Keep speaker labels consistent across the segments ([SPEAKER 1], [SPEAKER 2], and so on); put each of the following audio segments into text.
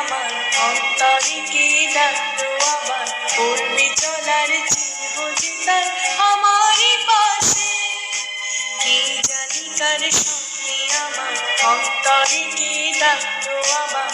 [SPEAKER 1] আমার অন্তরে কে ডাকলো আমার? উর্মি চলার চিহ্ন যে তার আমারই পাশে। কি জানি কার সঙ্গে আমার অন্তরে কে ডাকলো আবার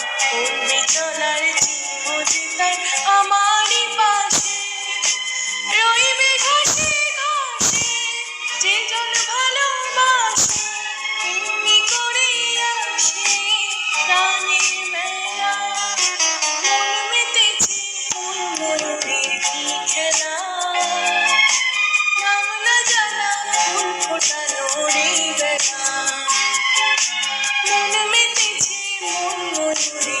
[SPEAKER 1] মন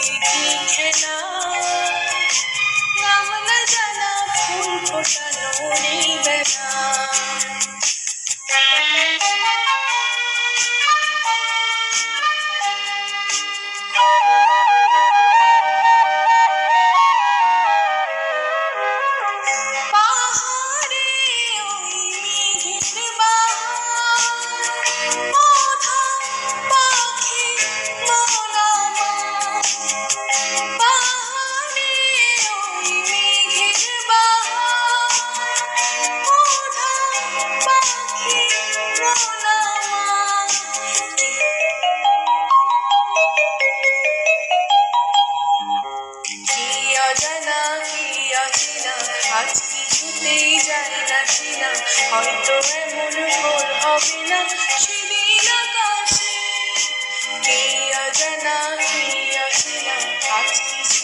[SPEAKER 1] আজ কিছুতেই যায় না চেনা হয়তো এমন ভোর হবে না সেদিন আকাশে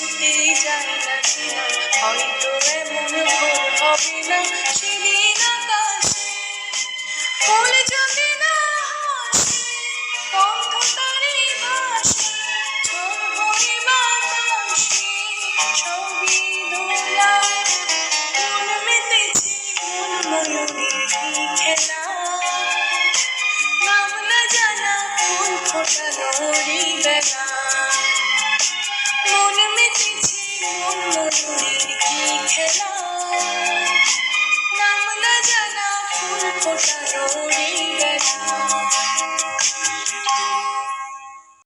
[SPEAKER 1] কিছুতেই যায় না চেনা হয়তো এমন ভোর হবে না। সেদিন আকাশে ফুল যদি না হাসে গন্ধ তারে ভাসে ঝড় বাতাসে, ছবি দোলায় মন মেতেছে, মন ময়ূরের খেলা নাম না জানা ফুল ফোটানোর এই বেলা। মন ময়ূরের কি খেলা নাম না জানা ফুল ফোটানোর এই বেলা